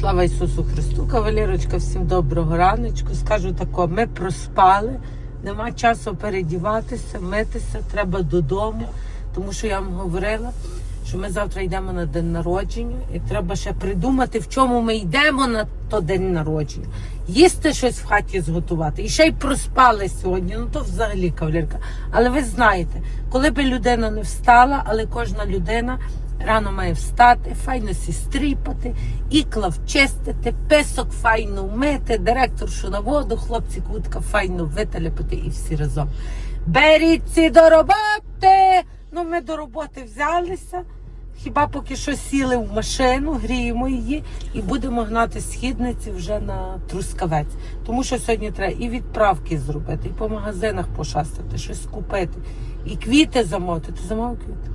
Слава Ісусу Христу, кавалерочка, всім доброго раночку. Скажу тако, ми проспали, нема часу передіватися, митися, треба додому. Тому що я вам говорила, що ми завтра йдемо на день народження, і треба ще придумати, в чому ми йдемо на то день народження. Їсти щось в хаті зготувати. І ще й проспали сьогодні. Ну то взагалі кавалерка. Але ви знаєте, коли би людина не встала, але кожна людина рано має встати, файно сі стріпати, ікла вчистити, песок файно вмити, директоршу на воду, хлопці кутка файно виталяпати і всі разом. Беріться до роботи! Ну, ми до роботи взялися. Хіба поки що сіли в машину, гріємо її і будемо гнати східниці вже на трускавець. Тому що сьогодні треба і відправки зробити, і по магазинах пошастати, щось купити, і квіти замотити. Ти замовив квіти?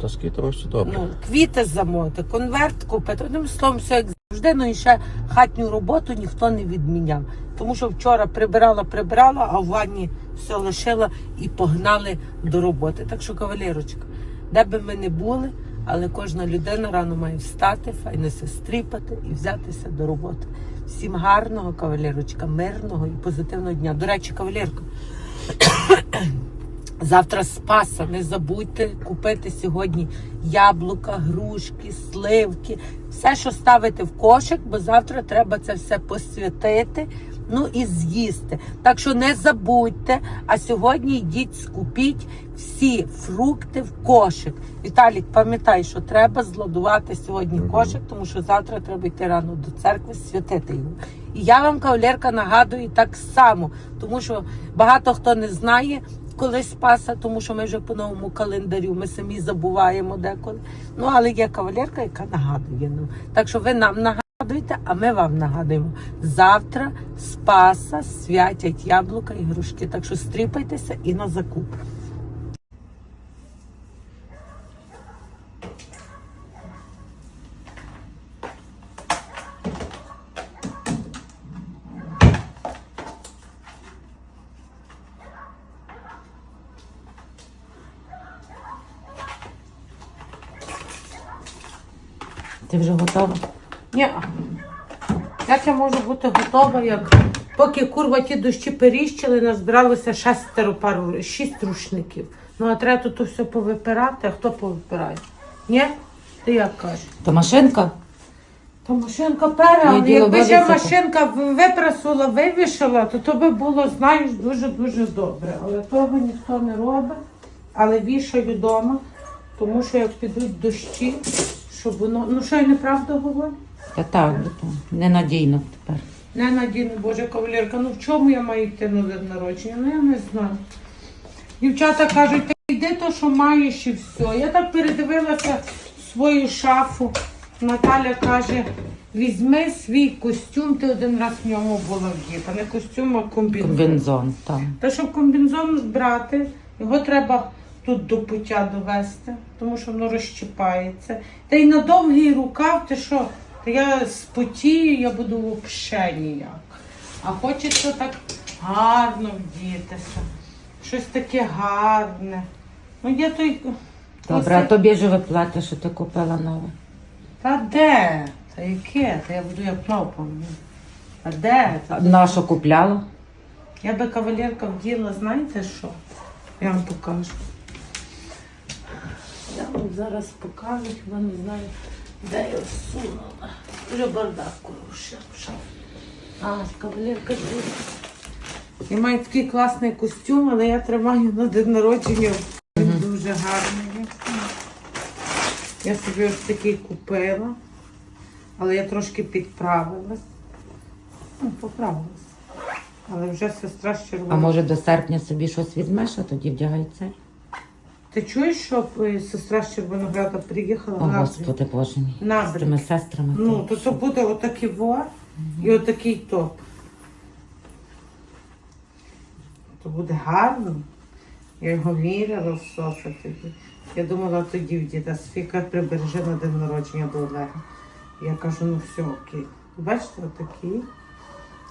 Та квітами все добре. Ну, квіти замоти, конверт купити. Одним словом, все як завжди, ну і ще хатню роботу ніхто не відміняв. Тому що вчора прибирала, прибирала, а в ванні все лишила і погнали до роботи. Так що, кавалерочка, де би ми не були, але кожна людина рано має встати, файно се стріпати і взятися до роботи. Всім гарного кавалерочка, мирного і позитивного дня. До речі, кавалерка. Завтра Спаса, не забудьте купити сьогодні яблука, грушки, сливки, все, що ставити в кошик, бо завтра треба це все посвятити, ну і з'їсти. Так що не забудьте, а сьогодні йдіть, скупіть всі фрукти в кошик. Віталік, пам'ятай, що треба зладувати сьогодні кошик, тому що завтра треба йти рано до церкви, святити його. І я вам, кавалерка, нагадую так само, тому що багато хто не знає коли Спаса, тому що ми вже по новому календарю, ми самі забуваємо деколи. Ну, але є кавалерка, яка нагадує нам. Так що ви нам нагадуєте, а ми вам нагадуємо. Завтра Спаса святять яблука і грушки. Так що стріпайтеся і на закуп. Ти вже готова? Ні. Як я можу бути готова, як поки курва ті дощі періщили, назбиралося шестеро пару, шість рушників. Ну, а треба тут то все повипирати, а хто повипирає? Ні? Ти як кажеш? То машинка? Та машинка пере, але якби ще машинка в- випрасувала, вивішала, то то би було, знаєш, дуже-дуже добре. Але того ніхто не робить. Але вішаю вдома, тому що як підуть дощі, щоб воно. Ну що я неправда говорю? Та так, бо то ненадійно тепер. Не надійно, Боже кавалерка, ну в чому я маю йти на день народження? Ну я не знаю. Дівчата кажуть, ти йди то, що маєш і все. Я так передивилася свою шафу. Наталя каже, візьми свій костюм, ти один раз в ньому була вдіта. Не костюм, а комбінезон. Комбінзон, так. Та щоб комбінезон брати, його треба тут до пуття довести, тому що воно розчіпається. Та й на довгий рукав, ти що? Та я спотію, я буду взагалі ніяк. А хочеться так гарно вдітися. Щось таке гарне. Ну, є той. Добре, а тобі живе плаття, що ти купила нове. Та де? Та яке? Та я буду як плавпом. А де? Та На що купляла? Я би кавалерка вділа, знаєте що? Я вам покажу. Вам зараз покажу, хіба не знаю, де я всунула. Вже бардак корушив. А, кавалерка дивіться. Я маю такий класний костюм, але я тримаю на день народження. Він дуже гарний. Я собі ось такий купила, але я трошки підправила. Ну, поправилася. Але вже сестра з А може до серпня собі щось візьмеш, а тоді вдягай це? Ти чуєш, що е, сестра з Червонограда приїхала О, на Господи Боже мій. На З тими сестрами. Ну, то це буде отакий вор і отакий топ. То буде гарно. Я його міряла в софі тоді. Я думала тоді в діда Софіка прибереже на день народження до Олега. Я кажу, ну все окей. Бачите, отакий.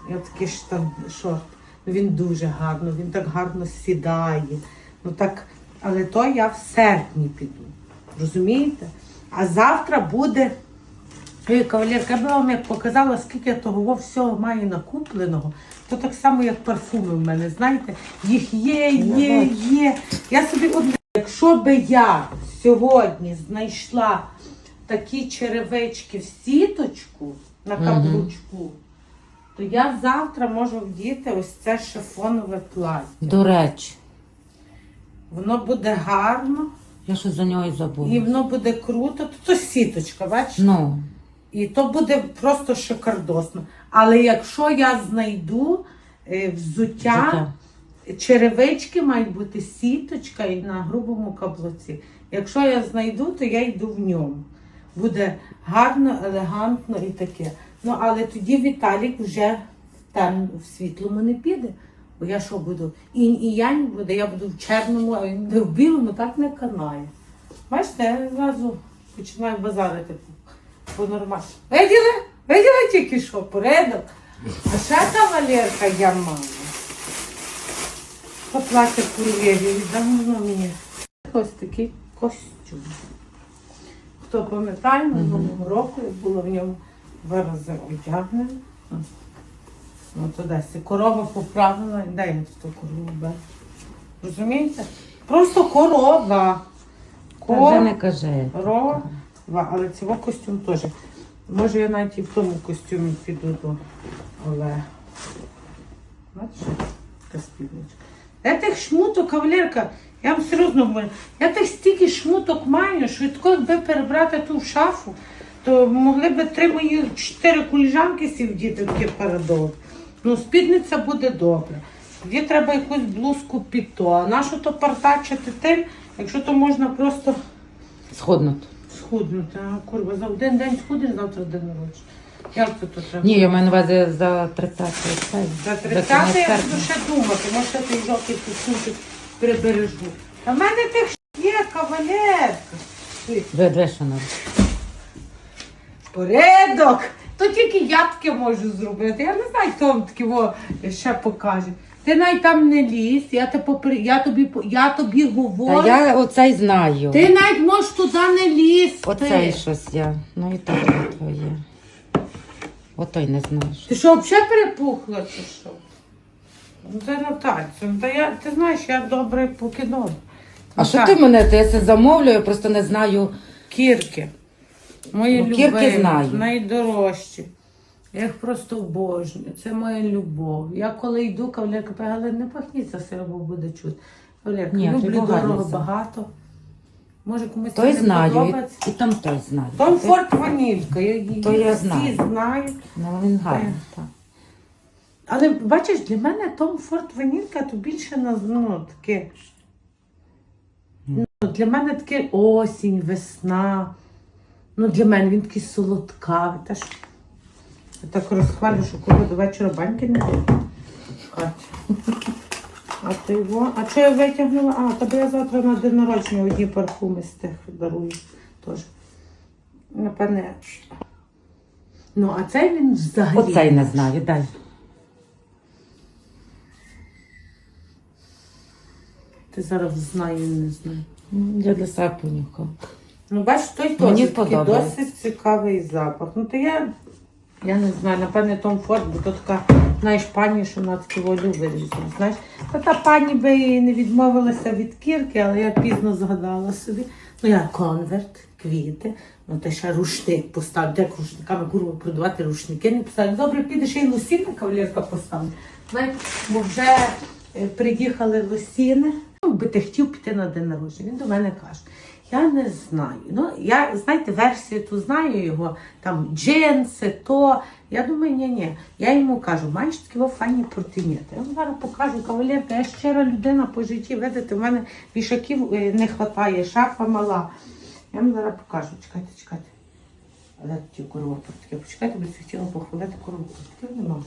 І отакий штан, шорт. Ну, він дуже гарно, він так гарно сідає. Ну так, але то я в серпні піду. Розумієте? А завтра буде Ей, кавалерка, я би вам як показала, скільки я того всього маю накупленого, то так само, як парфуми в мене, знаєте, їх є, є, є. Я собі одне. Якщо би я сьогодні знайшла такі черевички в сіточку на каблучку, то я завтра можу вдіти ось це шифонове плаття. До речі, Воно буде гарно я щось за нього і забула. і воно буде круто. Тут то сіточка, бачиш? Ну, І то буде просто шикардосно. Але якщо я знайду е, взуття, Взуття. черевички мають бути сіточка і на грубому каблуці. Якщо я знайду, то я йду в ньому. Буде гарно, елегантно і таке. Ну, але тоді Віталік вже в в світлому не піде. Бо я що буду? І, і я не буду, я буду в чорному, а він буде в білому, так не канає. Бачите, я зразу починаю базарити по нормально. Виділи? Виділи тільки що, порядок? А ще кавалерка я маю. Поплати кур'єрі, віддам воно мені. Ось такий костюм. Хто пам'ятає, минулого року я була в ньому два рази одягнена. Ну, то десь. Корова поправила, дай я ту корову беру. Розумієте? Просто корова. вже не кажи. Корова. Але цього костюм теж. Може я навіть і в тому костюмі піду до Олега. Бачиш, спідничка. Я тих шмуток, кавалерка, я вам серйозно говорю, я тих стільки шмуток маю, що якби перебрати ту шафу, то могли б три мої чотири куліжанки сівдіти в таке парадов. Ну, спідниця буде добре. Тоді треба якусь блузку під то. А нащо то партачити тим, якщо то можна просто Сходнути. схуднути. А, курва, за один день схудиш, завтра день народження. Як це то треба? Ні, я маю на увазі за 30 цей. За за 30 кінець я буду ще думати, може я той жовтий кусочок прибережу. А в мене тих ж є кавалерка. Ти, Ви дві що надо. Порядок! То тільки я таке можу зробити. Я не знаю, хто вам таке во ще покаже. Ти навіть там не лізь, я, те попри... я, тобі... по- я тобі говорю. Та я оцей знаю. Ти навіть можеш туди не лізти. Оцей щось я. Ну і так от твоє. Отой не знаєш. Ти що, взагалі перепухла чи що? Ну, це Натальця. Ну, та я, ти знаєш, я добре поки добре. А що ти мене? Ти я це замовлю, я просто не знаю. Кірки. Мої кірки любимі, знаю. найдорожчі. Я їх просто обожнюю. Це моя любов. Я коли йду, кавалерка каже, але не пахніться сироп, бо буде чути. Кавалерка, Ні, люблю багато дорого за. багато. Може комусь це Той не знаю, подобається. і, і там той знаю. Том Форт Ванілька. Я, її То я всі знаю. знають. Ну він гарний, так. Але бачиш, для мене Том Форт Ванілька то більше на ну, таке. Ну, для мене таке осінь, весна. Ну, для мене він такий солодкавий. Та ж я так розхвалю, що коли до вечора баньки не буде. А ти його? А що я витягнула? А, тобі я завтра на день народження одні парфуми з тих дарую теж. Напевне. Ну, а цей він взагалі. Оцей не знаю, дай. Ти зараз знаю, не знаю. Я для себе понюхав. Ну, бачиш, той теж Мені такий подобається. досить цікавий запах. Ну, то я, я не знаю, напевне, Том Форд, бо то така, знаєш, пані, що вона такі любить різно. Знаєш, та та пані би і не відмовилася від кірки, але я пізно згадала собі. Ну, я конверт, квіти, ну ти ще рушник поставив. Як рушниками курва продавати рушники не поставив. Добре, підеш і лосіни кавалерка поставив. Знаєте, бо вже е, приїхали лосіни. Ну, би ти хотів піти на день народження. Він до мене каже. Я не знаю. Ну, я, знаєте, версію ту знаю його, там джинси, то. Я думаю, ні, ні. Я йому кажу, маєш такі во файні портиніти. Я вам зараз покажу, кавалерка, я щира людина по житті, видите, в мене вішаків е, не вистачає, шафа мала. Я вам зараз покажу, чекайте, чекайте. Але ті корову портки, почекайте, бо хотіла похвалити корову не можу.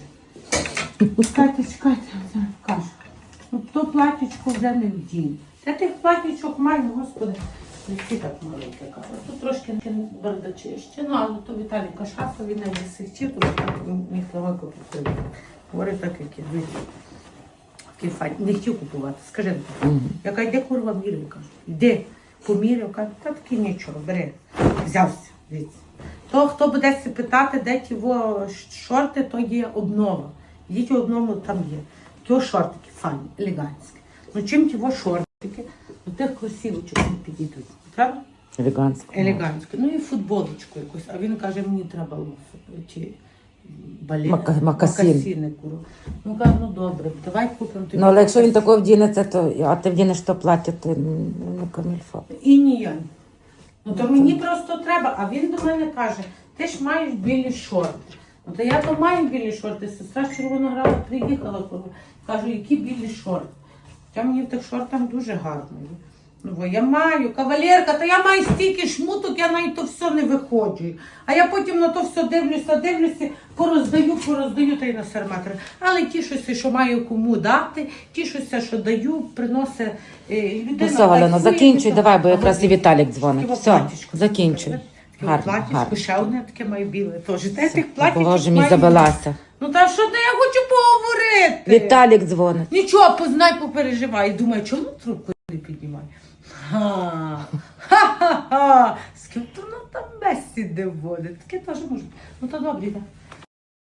Чекайте, чекайте, я вам зараз покажу. Ну, то платічко вже не вдію. Я тих платічок маю, господи. Всі так маленькі кажуть. Тут трошки бардачище, ну, але то Віталіка шафа, він не сихтів, то міг легко підходити. Говорить так, як я. Дивіться. Не хотів купувати. Скажи, Мгм. я кажу, де курва міряв? Кажу, йди, поміряв, кажу, та таки нічого, бери. Взявся, дивіться. То, хто буде питати, де ті шорти, то є обнова. Їдь обному там є. Ті шортики файні, елегантські. Ну чим ті шортики, до тих кросівочок не підійдуть. Правда? Елегантсько. Елегантські. Ну і футболочку якусь. А він каже, мені треба. Чи балет. Мака- макасін. Макасіни, куру. Ну кажу, ну добре, давай купимо тобі. Ну, але якщо він такого вдінеться, то а ти вдінеш то плаття, то не камільфо. І ніяк. Ну то мені просто треба. А він до мене каже, ти ж маєш білі шорти. Ну то я то маю білі шорти. Сестра з Червонограда приїхала, коли кажу, які білі шорти. Хоча мені в тих шортах дуже гарно. Ну, бо я маю, кавалерка, та я маю стільки шмуток, я навіть то все не виходжу. А я потім на то все дивлюся, дивлюся, пороздаю, пороздаю та й на серметри. Але тішуся, що маю кому дати, тішуся, що даю, приносить е, людина. Ну все, Галина, закінчуй, давай, бо якраз і Віталік дзвонить. Все, закінчуй. Таке Гарно, платічко, ще одне таке має біле тих платічок Боже, мій забилася. Ну та що ти, я хочу поговорити. Віталік дзвонить. Нічого, познай, попереживай. Думаю, чому трубку не піднімає? Ха, ха-ха-ха. З ким то вона там бесіди водить? Таке теж може. бути. Ну то добре, йде.